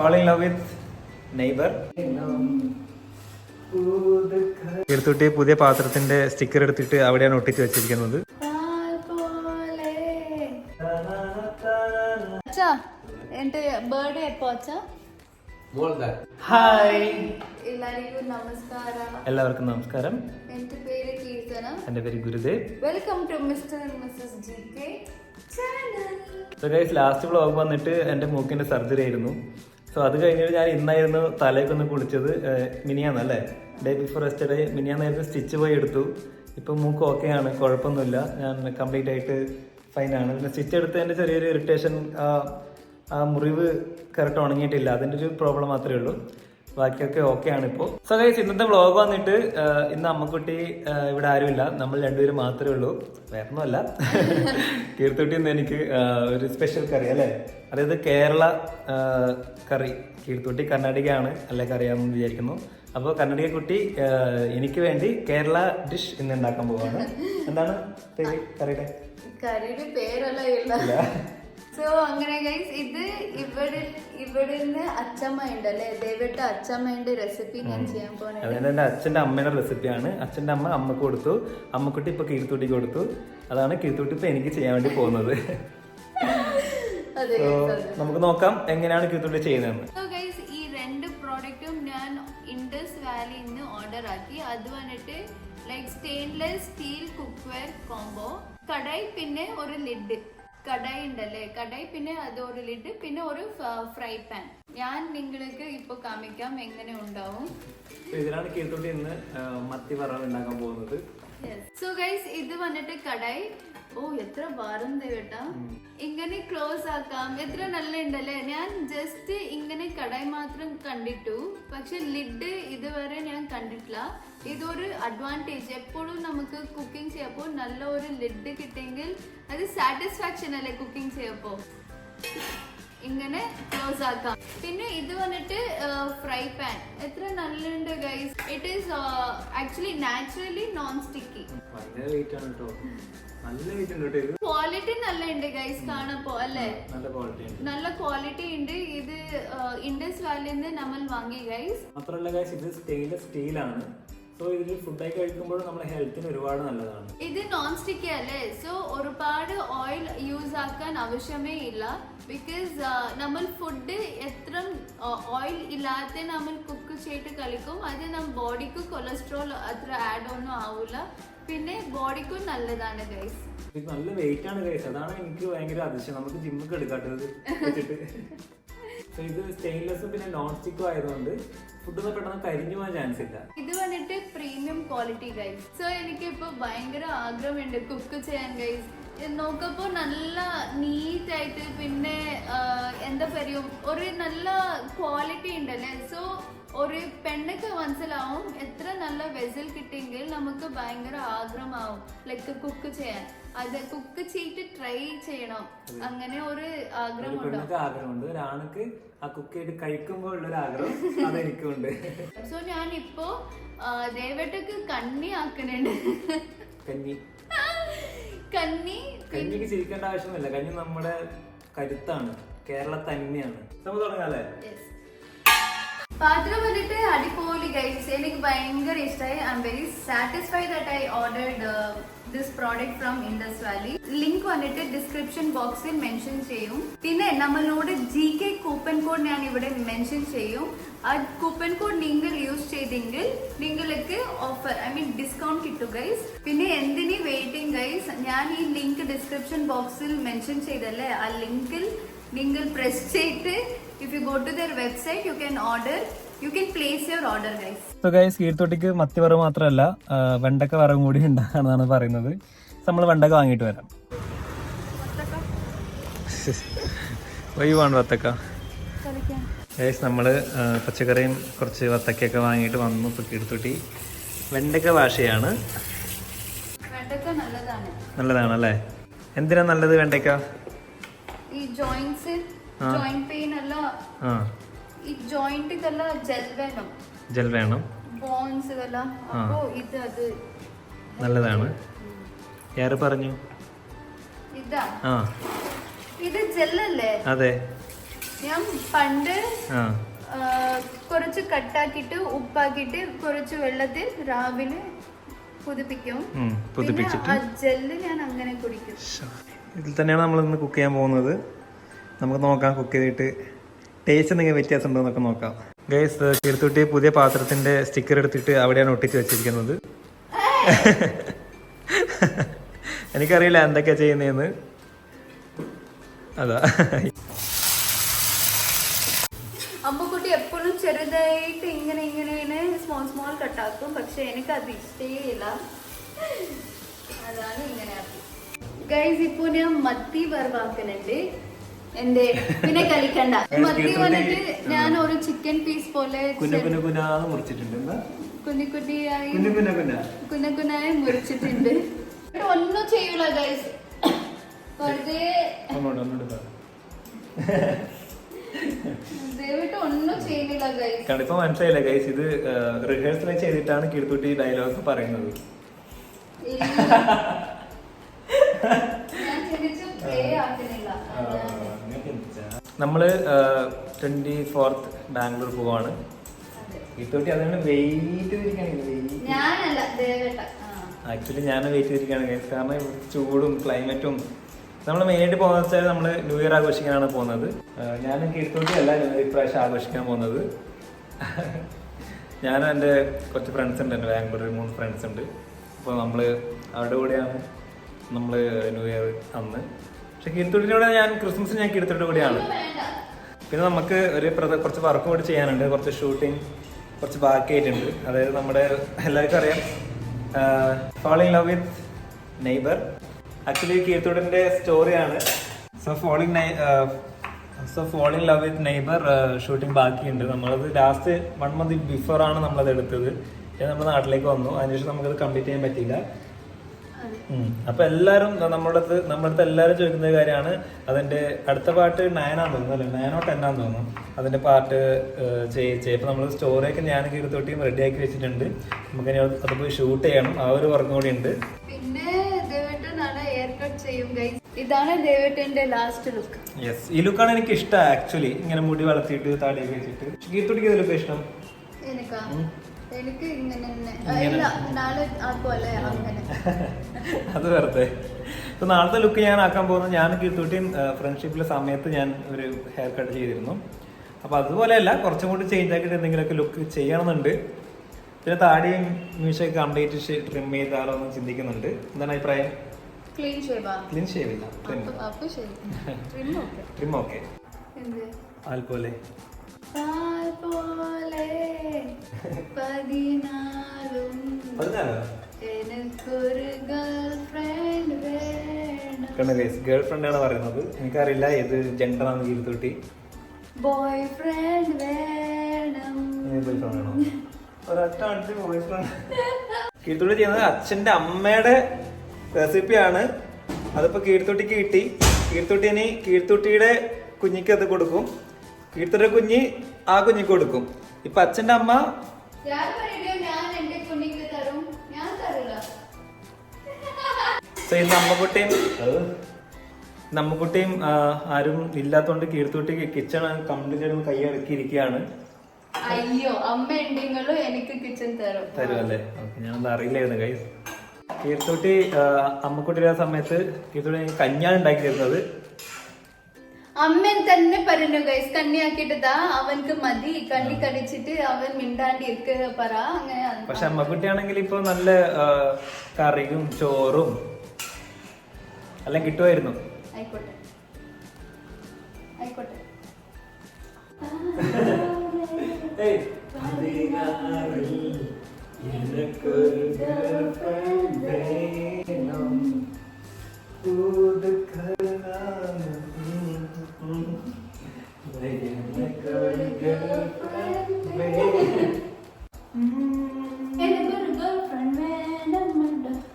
fall in love with neighbor. എടുത്തിട്ട് പുതിയ പാത്രത്തിന്റെ സ്റ്റിക്കർ എടുത്തിട്ട് അവിടെയാണ് ഒട്ടിച്ച് വെച്ചിരിക്കുന്നത്. എന്റെ ഹായ് എല്ലാവർക്കും നമസ്കാരം. എല്ലാവർക്കും നമസ്കാരം. എന്റെ പേര് കീർത്തന. എന്റെ പേര് Gurudev. Welcome to Mister and Missus G K channel so guys last vlog വന്നിട്ട് എന്റെ മൂക്കിന്റെ സർജറി ആയിരുന്നു. സോ അത് കഴിഞ്ഞിട്ട് ഞാൻ ഇന്നായിരുന്നു തലയൊക്കെ ഒന്ന് കുളിച്ചത് മിനിയാന്നല്ലേ ഡേ ബിഫോർ യെസ്റ്റർഡേ മിനിയാന്നായിരുന്നു സ്റ്റിച്ച് പോയി എടുത്തു. ഇപ്പം മൂക്ക് ഓക്കെ ആണ് കുഴപ്പമൊന്നുമില്ല. ഞാൻ കംപ്ലീറ്റ് ആയിട്ട് ഫൈനാണ് പിന്നെ സ്റ്റിച്ച് എടുത്തതിന്റെ ചെറിയൊരു ഇറിറ്റേഷൻ ആ മുറിവ് കറക്റ്റ് ഉണങ്ങിയിട്ടില്ല. അതിന്റെ ഒരു പ്രോബ്ലം മാത്രമേ ഉള്ളൂ. ബാക്കിയൊക്കെ ഓക്കെ ആണ് ഇപ്പോ സോ ഗൈസ് ഇന്നത്തെ വ്ളോഗ് വന്നിട്ട് ഇന്ന് അമ്മക്കുട്ടി ഇവിടെ ആരുമില്ല. നമ്മൾ രണ്ടുപേരും മാത്രമേ ഉള്ളൂ. വേറൊന്നുമല്ല. കീർത്തുട്ടി ഇന്ന് എനിക്ക് ഒരു സ്പെഷ്യൽ കറി അല്ലേ? അതായത് കേരള കറി. കീർത്തുട്ടി കർണാടകയാണ് അല്ലെ കറിയാന്ന് വിചാരിക്കുന്നു. അപ്പോൾ കർണാടക കുട്ടി എനിക്ക് വേണ്ടി കേരള ഡിഷ് ഇന്ന് ഉണ്ടാക്കാൻ പോവാണ്. എന്താണ്? കറിയുടെ? കറിയുടെ പേരല്ല സോ അങ്ങനെ ഗൈസ് ഇത് ഇവിടെ ഇവിടുന്ന് അച്ചമ്മ ഉണ്ടല്ലേ ദേവട്ട അച്ചമ്മയുടെ റെസിപ്പി ഞാൻ ചെയ്യാൻ പോകുന്നത് അതായത് അച്ഛന്റെ അച്ഛന്റെ അമ്മയുടെ റെസിപ്പിയാണ് അച്ഛന്റെ അമ്മ അമ്മയ്ക്ക് കൊടുത്തു. അമ്മക്കുട്ടി ഇപ്പോൾ കീഴ്ത്തൂട്ടിക്ക് കൊടുത്തു. അതാണ് കീഴ്ത്തൂട്ടി ഇപ്പോൾ എനിക്ക് ചെയ്യാൻ വേണ്ടി പോകുന്നത്. നമുക്ക് നോക്കാം എങ്ങനെയാണ് കീഴ്ത്തൂട്ടി ചെയ്യുന്നതെന്ന്. ഗൈസ് ഈ രണ്ട് പ്രോഡക്റ്റും ഞാൻ ഇൻഡസ് വാലിയിൽ നിന്ന് ഓർഡർ ആക്കി. അത് വന്നിട്ട് like stainless steel cookware combo kadai പിന്നെ ഒരു ലിഡ് കടായി ഉണ്ടല്ലേ കടായി പിന്നെ അത് ഒരു ലിഡ് പിന്നെ ഒരു ഫ്രൈ പാൻ. ഞാൻ നിങ്ങൾക്ക് ഇപ്പൊ കാണിക്കാം എങ്ങനെ ഉണ്ടാവും ഇതിലാണ് കേട്ടോട്ടി ഇന്ന് മത്തി വറവ് ഉണ്ടാക്കാൻ പോകുന്നത് സോ ഗൈസ് ഇത് വന്നിട്ട് കടായി. ഓ എത്ര ഭാരം കേട്ടാ. ഇങ്ങനെ ക്ലോസ് ആക്കാം. എത്ര നല്ല ഉണ്ടല്ലേ ഞാൻ ജസ്റ്റ് ഇങ്ങനെ കടായി മാത്രം കണ്ടിട്ടു. പക്ഷെ ലിഡ് ഇതുവരെ ഞാൻ കണ്ടിട്ടില്ല. ഇതൊരു അഡ്വാന്റേജ് എപ്പോഴും നമുക്ക് കുക്കിംഗ് ചെയ്യപ്പോൾ നല്ല ഒരു ലിഡ് കിട്ടിയെങ്കിൽ അത് സാറ്റിസ്ഫാക്ഷൻ അല്ലേ കുക്കിംഗ് ചെയ്യപ്പോ ഇങ്ങനെ ക്ലോസ് ആക്കാം. പിന്നെ ഇത് വന്നിട്ട് ഫ്രൈ പാൻ എത്ര നല്ലുണ്ട് guys it is actually naturally non sticky quality നല്ല ഉണ്ട് ഗൈസ് കാണപ്പോ അല്ലേ? നല്ല ക്വാളിറ്റി ഉണ്ട്. ഇത് ഇൻഡസ് വാലിന്ന് നമ്മൾ വാങ്ങി ഗൈസ് മാത്രമല്ല ഗൈസ് ഇത് സ്റ്റെയിൻലെസ് സ്റ്റീലാണ് സോ ഇതിൽ ഫുഡൊക്കെ കഴിക്കുമ്പോഴും നമ്മുടെ ഹെൽത്തിന് ഒരുപാട് നല്ലതാണ്. ഇത് നോൺ സ്റ്റിക്കി അല്ലേ? സോ ഒരുപാട് ഓയിൽ യൂസ് ആക്കാൻ ആവശ്യമേ ഇല്ല. ബിക്കോസ് നമ്മൾ ഫുഡ് എത്ര ഓയിൽ ഇല്ലാതെ നമ്മൾ കുക്ക് ചെയ്തിട്ട് കളിക്കും അത് നമ്മുടെ ബോഡിക്ക് കൊളസ്ട്രോൾ അത്ര ആഡ് ഒന്നും ആവില്ല പിന്നെ ബോഡിക്കും നല്ലതാണ് ഗൈസ് നല്ല വെയിറ്റ് ആണ് ഗൈസ് അതാണ് എനിക്ക് ഭയങ്കര അതിശയം. നമുക്ക് ജിമ്മൊക്കെ എടുക്കാട്ടത് വെച്ചിട്ട്. സോ ഇത് സ്റ്റെയിൻലെസ്സും പിന്നെ നോൺ സ്റ്റിക്കും ആയതുകൊണ്ട് ഫുഡൊന്നും പെട്ടെന്ന് കരിഞ്ഞു പോകാൻ ചാൻസ് ഇല്ല. ഇത് വന്നിട്ട് പ്രീമിയം ക്വാളിറ്റി ഗൈസ് സോ എനിക്ക് ഇപ്പൊ ഭയങ്കര ആഗ്രഹമുണ്ട് കുക്ക് ചെയ്യാൻ ഗൈസ് നോക്കപ്പോ നല്ല നീറ്റ് ആയിട്ട് പിന്നെ എന്താ പറയും ഒരു നല്ല ക്വാളിറ്റി ഉണ്ടല്ലേ? സോ ഒരു പെണ്ണക്ക് മനസ്സിലാവും എത്ര നല്ല വെസൽ കിട്ടിയെങ്കിൽ നമുക്ക് ഭയങ്കര ആഗ്രഹമാവും ലൈക്ക് കുക്ക് ചെയ്യാൻ. അത് കുക്ക് ചെയ്തിട്ട് ട്രൈ ചെയ്യണം. അങ്ങനെ ഒരു ആഗ്രഹമുണ്ട്. ആഗ്രഹമുണ്ട്. ഒരാൾക്ക് ആ കുക്ക് ചെയ്ത് കഴിക്കുമ്പോൾ ഉള്ള ഒരു ആഗ്രഹം അതെനിക്കുണ്ട്. സോ ഞാൻ ഇപ്പോ ദേവട്ടക്ക് കണ്ണി ആക്കണുണ്ട് കഞ്ഞി കന്നി കഞ്ഞിക്ക് ചിരിക്കേണ്ട ആവശ്യമില്ല കഞ്ഞി നമ്മുടെ കരുത്താണ്. കേരള തന്നെയാണ് നമുക്ക് തുടങ്ങാല്ലേ പാത്രം വന്നിട്ട് അടിപൊളി ഗൈസ് എനിക്ക് ഭയങ്കര ഇഷ്ടമായി I am very satisfied that I ordered this product from Indus valley link വന്നിട്ട് ഡിസ്ക്രിപ്ഷൻ ബോക്സിൽ മെൻഷൻ ചെയ്യും. പിന്നെ നമ്മളോട് ജി കെ കൂപ്പൺ കോഡ് ഞാൻ ഇവിടെ മെൻഷൻ ചെയ്യും. ആ കൂപ്പൺ കോഡ് നിങ്ങൾ യൂസ് ചെയ്തെങ്കിൽ നിങ്ങൾക്ക് ഓഫർ ഐ മീൻ ഡിസ്കൗണ്ട് കിട്ടും ഗൈസ് പിന്നെ എന്തിനി വെയിറ്റിംഗ് ഗൈസ് ഞാൻ ഈ ലിങ്ക് ഡിസ്ക്രിപ്ഷൻ ബോക്സിൽ മെൻഷൻ ചെയ്തല്ലേ? ആ ലിങ്കിൽ നിങ്ങൾ പ്രസ് ചെയ്തിട്ട് if you go to the website you can order you can place your order guys so guys കീഴ്ത്തൊട്ടിക്ക് മത്തി വറവ് മാത്രമല്ല വെണ്ടക്ക വറവും കൂടി ഉണ്ടാകാന്നാണ് പറയുന്നത്. നമ്മൾ വെണ്ടക്ക വാങ്ങിയിട്ട് വരാം. ഒഴിവാണ് വത്തക്ക? ഗൈസ് നമ്മൾ പച്ചക്കറിയും കുറച്ച് വത്തക്കയൊക്കെ വാങ്ങിയിട്ട് വന്നു ഇപ്പോൾ കീഴ്ത്തൊട്ടി വെണ്ടക്ക ഭാഷയാണ് നല്ലതാണ്. നല്ലതാണല്ലേ? എന്തിനാ നല്ലത് വെണ്ടക്ക? ഈ ജോയിന്റ് പെയിൻ അല്ല. ഈ ജോയിന്റിക്കല്ല ജെൽ വേണം. ജെൽ വേണം. ബോൺസ് അപ്പോൾ ഇത് അത് നല്ലതാണ്. ഏറെ പറഞ്ഞു? ഇതാ. ആ. ഇത് ജെല്ലല്ലേ അതെ. ഞാൻ പണ്ട് കുറച്ച് കട്ടാക്കിട്ട് ഉപ്പാക്കിട്ട് കുറച്ച് വെള്ളത്തിൽ രാവിലെ പുതുപ്പിക്കും. ജെല്ല് ഞാൻ അങ്ങനെ കുടിക്കും. ഇതിൽ തന്നെയാണ് നമ്മൾ ഇന്ന് കുക്ക് ചെയ്യാൻ പോകുന്നത്. നമുക്ക് നോക്കാം കുക്ക് ചെയ്തിട്ട് ടേസ്റ്റ് എന്തെങ്കിലും വ്യത്യാസം ഉണ്ടോ എന്നൊക്കെ നോക്കാം ഗൈസ് കീർത്തുട്ടി പുതിയ പാത്രത്തിന്റെ സ്റ്റിക്കർ എടുത്തിട്ട് അവിടെയാണ് ഒട്ടിച്ച് വെച്ചിരിക്കുന്നത്. എനിക്കറിയില്ല എന്തൊക്കെയാ ചെയ്യുന്നതെന്ന് അതാ. അമ്മക്കുട്ടി എപ്പോഴും ചെറുതായിട്ട് ഇങ്ങനെ ഇങ്ങനെ സ്മോൾ സ്മോൾ കട്ടാക്കും പക്ഷെ എനിക്ക് അത് അതാണ് ഇങ്ങനെ ഗൈസ് ഇപ്പൊ ഞാൻ മത്തി വറവാക്കുന്നുണ്ട്. എന്റെ പിന്നെ കളിക്കണ്ട. മത്തി വന്നിട്ട് ഞാൻ ഒരു ചിക്കൻ പീസ് പോലെ മുറിച്ചിട്ടുണ്ട്. എന്താ? കുഞ്ഞി കുഞ്ഞിയായി കുഞ്ഞു കുഞ്ഞു കുഞ്ഞ. കുഞ്ഞ മുറിച്ചിട്ടുണ്ട്. ഒന്നും ചെയ്യൂല ഗൈസ് വെറുതെ കണ്ടിപ്പോ മനസ്സിലായില്ല ഗൈസ് ഇത് റിഹേഴ്സൽ ചെയ്തിട്ടാണ് കീഴ്ത്തുട്ടി ഡയലോഗ് പറയുന്നത് ഞാൻ ചിന്തിച്ചു പ്ലേ ആക്കുന്നില്ല നമ്മൾ ട്വന്റി ഫോർത്ത് ബാംഗ്ലൂർ പോവാണ്. കീർത്തുട്ടി അതുകൊണ്ട് വെയിറ്റ് ചെയ്തിരിക്കുകയാണ് ആക്ച്വലി ഞാൻ വെയിറ്റ് ചെയ്തിരിക്കുകയാണ്. കാരണം ചൂടും ക്ലൈമറ്റും നമ്മൾ മെയിനായിട്ട് പോകുന്നത് വെച്ചാൽ നമ്മൾ ന്യൂ ഇയർ ആഘോഷിക്കാനാണ് പോകുന്നത്. ഞാൻ ഞാനും കീർത്തോട്ടി അല്ല ഇപ്രാവശ്യം ആഘോഷിക്കാൻ പോകുന്നത്. ഞാനും എന്റെ കുറച്ച് ഫ്രണ്ട്സ് ഉണ്ട് എന്റെ ബാംഗ്ലൂരിൽ മൂന്ന് ഫ്രണ്ട്സ് ഉണ്ട്. അപ്പോൾ നമ്മൾ അവരുടെ കൂടെയാണ് നമ്മൾ ന്യൂ ഇയർ അന്ന്. പക്ഷെ കീർത്തുടിനോട് ഞാൻ ക്രിസ്മസ് ഞാൻ കീർത്തോട്ടിയുടെ കൂടിയാണ്. പിന്നെ നമുക്ക് ഒരു കുറച്ച് വർക്ക് കൂടി ചെയ്യാനുണ്ട്. കുറച്ച് ഷൂട്ടിങ് കുറച്ച് ബാക്കിയായിട്ടുണ്ട്. അതായത് നമ്മുടെ എല്ലാവർക്കും അറിയാം. Falling love with neighbour actually കീർത്തുടിന്റെ സ്റ്റോറിയാണ് so falling so falling love with neighbour shooting ബാക്കിയുണ്ട്. നമ്മളത് ലാസ്റ്റ് വൺ മന്ത് ബിഫോർ ആണ് നമ്മളത് എടുത്തത്. നമ്മൾ നാട്ടിലേക്ക് വന്നു. അതിനുശേഷം നമുക്കത് കംപ്ലീറ്റ് ചെയ്യാൻ പറ്റിയില്ല. അപ്പൊ എല്ലാരും നമ്മുടെ അടുത്ത് നമ്മുടെ അടുത്ത് എല്ലാരും ചോദിക്കുന്ന കാര്യമാണ്. അതിന്റെ അടുത്ത പാട്ട് നയനാന്ന് തോന്നുന്നു അല്ലെ? നയനോ ടെന്നാന്ന് തോന്നുന്നു. അതിന്റെ പാട്ട് ചെയ്യിച്ചേ അപ്പൊ നമ്മൾ സ്റ്റോറിയൊക്കെ ഞാൻ കീർത്തോട്ടിയും റെഡി ആക്കി വെച്ചിട്ടുണ്ട്. നമുക്ക് അത് പോയി ഷൂട്ട് ചെയ്യണം. ആ ഒരു വർക്കും കൂടി ഉണ്ട്. പിന്നെ ഇതാണ് ദേവേട്ടന്റെ ലാസ്റ്റ് ലുക്ക് യെസ് ഈ ലുക്കാണ് എനിക്ക് ഇഷ്ടം ആക്ച്വലി ഇങ്ങനെ മുടി വളർത്തിയിട്ട് താടി വെച്ചിട്ട്. കീർത്തോട്ടിക്ക് ഇത് ലുക്ക് ഇഷ്ടം? എനിക്കാ? എനിക്ക് ഇങ്ങനെ. നാളെ അങ്ങനെ. അത് വെറുതെ ഇപ്പൊ നാളത്തെ ലുക്ക് ഞാൻ ആക്കാൻ പോകുന്നത് ഞാൻ കീർത്തൂട്ടിയും ഫ്രണ്ട്ഷിപ്പിലെ സമയത്ത് ഞാൻ ഒരു ഹെയർ കട്ട് ചെയ്തിരുന്നു. അപ്പൊ അതുപോലെയല്ല കുറച്ചും കൂടി ചേഞ്ച് ആക്കിയിട്ട് എന്തെങ്കിലുമൊക്കെ ലുക്ക് ചെയ്യണമെന്നുണ്ട്. പിന്നെ താടിയും മീശയൊക്കെ കംപ്ലീറ്റ് ട്രിം ചെയ്താലോ എന്ന് ചിന്തിക്കുന്നുണ്ട്. എന്താണ് അഭിപ്രായം? ക്ലീൻ ക്ലീൻ ഷേവ് ഇല്ല. ട്രിം ഓക്കെ ആൽപോലെ പോലെ പതിനാലും. പതിനാലോ? ഗൈസ് ഗേൾ ഫ്രണ്ട് ആണ് പറയുന്നത്. എനിക്കറിയില്ല ഏത് ജെൻഡർ ആണ് ജീവിതത്തിൽ ബോയ് ഫ്രണ്ട് വേണം? ചെയ്യുന്നത് അച്ഛന്റെ അമ്മയുടെ റെസിപ്പിയാണ് അതിപ്പോ കീഴ്ത്തോട്ടിക്ക് കിട്ടി. കീഴ്ത്തോട്ടി ഇനി കീഴ്ത്തോട്ടിയുടെ കുഞ്ഞിക്ക് അത് കൊടുക്കും. കീഴ്ത്തോട്ടിയുടെ കുഞ്ഞി ആ കുഞ്ഞിക്ക് കൊടുക്കും. ഇപ്പൊ അച്ഛന്റെ അമ്മ ഞാൻ തരും തരില്ല. So നമ്മക്കുട്ടിയും ആരും ഇല്ലാത്തോണ്ട് കീർത്തുട്ടി കിച്ചൺ കംപ്ലീറ്റ് കൈ ഇറക്കിയിരിക്കുകയാണ് അയ്യോ അമ്മ ഉണ്ടെങ്കിലും എനിക്ക് കിച്ചൺ തരും. തരുമല്ലേ ഓക്കെ ഞാനൊന്നും അറിയില്ലായിരുന്നു കൈ കീർത്തൂട്ടി അമ്മക്കുട്ടിയുടെ സമയത്ത് കീർത്തുട്ടി കഞ്ഞാണ് ഉണ്ടാക്കി തരുന്നത് അമ്മൻ തന്നെ പറഞ്ഞു ഗൈസ് കണ്ണിയാക്കിട്ട് ദാ അവൻക്ക് മതി. കണ്ണി കടിച്ചിട്ട് അവൻ മിണ്ടാണ്ടി ഇരിക്ക പറ. അങ്ങനെ പക്ഷെ അമ്മക്കുട്ടിയാണെങ്കിൽ ഇപ്പൊ നല്ല കറിയും ചോറും എല്ലാം കിട്ടുമായിരുന്നു. ആയിക്കോട്ടെ. ആയിക്കോട്ടെ. എനിക്കൊരു ഗേൾഫ്രണ്ട് വേണം.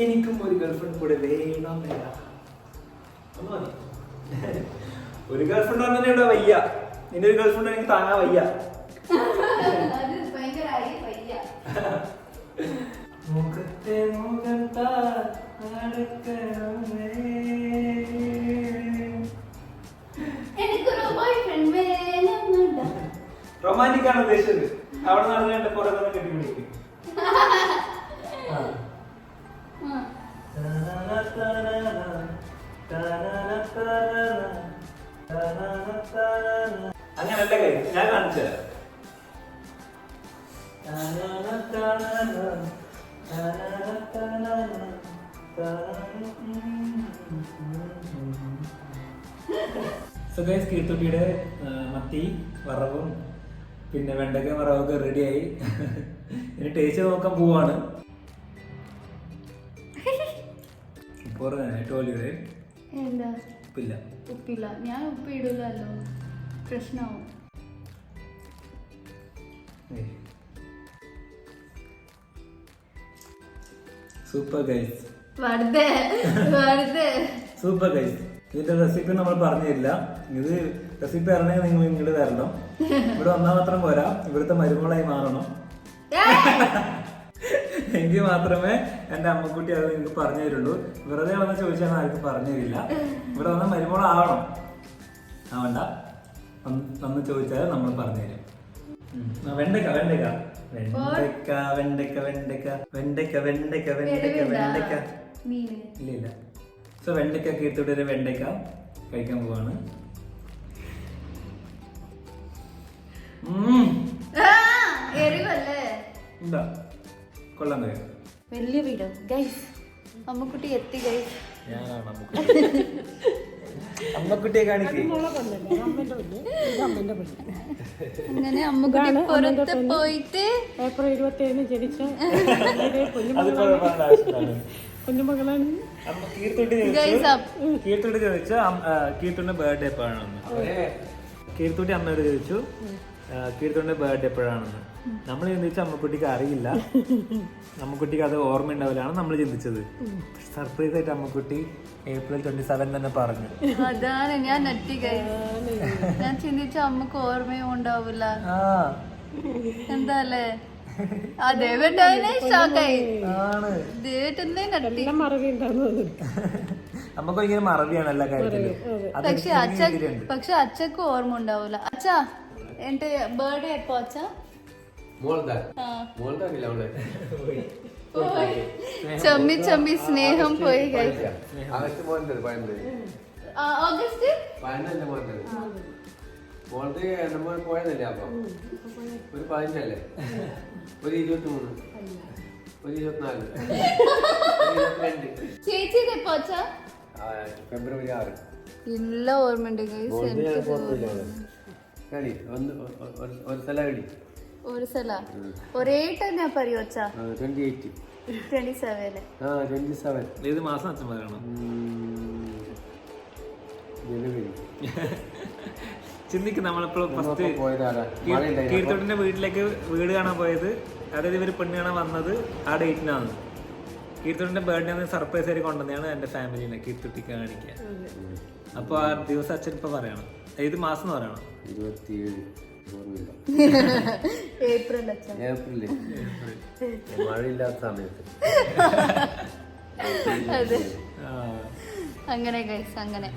എനിക്കും ഒരു ഗേൾഫ്രണ്ട് കൂടെ വേണം ഒരു ഗേൾഫ്രണ്ട് പറഞ്ഞാൽ ഇവിടെ വയ്യ. നിന്റെ ഒരു ഗേൾഫ്രണ്ട് എനിക്ക് താങ്ങാൻ വയ്യ. ഇതാണ് ഉദ്ദേശിച്ചത്? അവിടെ നടന്ന് കണ്ട കുറെ നേരം കെട്ടിപ്പിടിക്കും. അങ്ങനല്ല ഞാൻ കാണിച്ചു കീർത്തുട്ടിയുടെ മത്തി വറവും പിന്നെ വെണ്ടക്ക മറവൊക്കെ റെഡിയായി ഇനി ടേസ്റ്റ് നോക്കാൻ പോവാണ്. ഉപ്പില്ല. ഉപ്പില്ല. ഞാൻ ഉപ്പ് ഇടില്ലല്ലോ പ്രശ്നമാവും സൂപ്പർ ഗൈസ്. Super guys. ഇതിന്റെ റെസിപ്പി നമ്മൾ പറഞ്ഞില്ല ഇത് റെസിപ്പി അറിയണമെങ്കിൽ നിങ്ങൾ ഇങ്ങോട്ട് തരണം. ഇവിടെ വന്നാൽ മാത്രം പോരാ. ഇവിടുത്തെ മരുമകളായി മാറണം. എങ്കിൽ മാത്രമേ എന്റെ അമ്മക്കുട്ടി അത് നിങ്ങൾക്ക് പറഞ്ഞു തരുള്ളൂ. വെറുതെ വന്ന് ചോദിച്ചാൽ ആർക്കും പറഞ്ഞു തരില്ല. ഇവിടെ വന്ന മരുമകളാവണം. ആവണ്ട വന്ന് ചോദിച്ചാൽ നമ്മൾ പറഞ്ഞു തരും. വെണ്ടക്ക വെണ്ടക്ക വെണ്ടക്ക വെണ്ടക്ക വെണ്ടക്ക വെണ്ടക്ക വെണ്ടക്ക വെണ്ടക്ക വെണ്ടക്ക ഇല്ല ഇല്ല. സോ വെണ്ടക്ക കീർത്തിയുടെ വെണ്ടക്ക കഴിക്കാൻ പോവാണ്. എരിവല്ലേ? എന്താ കൊള്ളാൻ കഴിയും വലിയ വീട് ഗൈസ് അമ്മക്കുട്ടി എത്തി ഗൈസ് അമ്മക്കുട്ടിയെ കാണിക്കേ. അങ്ങനെ അമ്മക്കുട്ടി പുറത്ത് പോയിട്ട് ഏപ്രിൽ ഇരുപത്തി ഏഴിന് ജനിച്ച. കുഞ്ഞുമകളാണ് കീർത്തുട്ടി ചോദിച്ചു ബർത്ത്ഡേ കീർത്തുട്ടി അമ്മയോട് ചോദിച്ചു കീർത്തുന്റെ ബർത്ത്ഡേ എപ്പോഴാണെന്ന്. നമ്മൾ ചിന്തിച്ച അമ്മക്കുട്ടിക്ക് അറിയില്ല. അമ്മക്കുട്ടിക്ക് അത് ഓർമ്മ ഉണ്ടാവില്ലാണ് നമ്മൾ ചിന്തിച്ചത്. സർപ്രൈസ് ആയിട്ട് അമ്മക്കുട്ടി ഏപ്രിൽ ട്വന്റി സെവൻ തന്നെ പറഞ്ഞു. അതാണ് ഞാൻ നട്ടി ഞാൻ ചിന്തിച്ച അമ്മയ്ക്ക് ഓർമ്മയും ഉണ്ടാവില്ല. എന്താല്ലേ? ആ ഷോക്കായി നട്ടി മറവി മറവിയാണ് എല്ലാ കാര്യത്തിലും. പക്ഷെ അച്ഛ പക്ഷെ അച്ഛക്ക് ഓർമ്മ ഉണ്ടാവില്ല. അച്ഛാ എന്നിട്ട് ബർത്ത്ഡേ എപ്പോ അച്ഛാ? ചമ്മി ചമ്മി സ്നേഹം പോയി ഓഗസ്റ്റ്? മോളത് ഒരു ഒരു ഒരു ചേച്ചിയുടെ ഫെബ്രുവരി ഇല്ല ഓർമ്മയുണ്ട് എനിക്ക് കളി. ഒന്ന് ഒരു- ഒരു സ്ഥല കളി. ഒരു സ്ഥല? ഒരേ തന്നെ പറയൂ അച്ഛാ. ട്വന്റി എയ്റ്റ് ട്വന്റി സെവൻ ആ ട്വന്റി സെവൻ ഏത് മാസം അച്ഛൻ പറയണം ജനുവരി. ചിന്തിക്ക് നമ്മളിപ്പോ ഫസ്റ്റ് കീർത്തോട്ടിന്റെ വീട്ടിലേക്ക് വീട് കാണാൻ പോയത് അതായത് ഇവർ പെണ്ണ് കാണാൻ വന്നത് ആ ഡേറ്റിനാണ് കീർത്തോട്ടിന്റെ ബർത്ത്ഡേ ആണ് സർപ്രൈസ് ആയി കൊണ്ടുവന്നെയാണ് എന്റെ ഫാമിലിനെ കീർത്തുട്ടിക്ക് കാണിക്കാൻ. അപ്പൊ ആ ദിവസം അച്ഛൻ ഇപ്പൊ പറയണം. ഏത് മാസം എന്ന് പറയണം? ഇരുപത്തിയേഴ് ഏപ്രിൽ ഏപ്രിൽ. മഴയില്ലാത്ത സമയത്ത്. അങ്ങനെ അങ്ങനെ.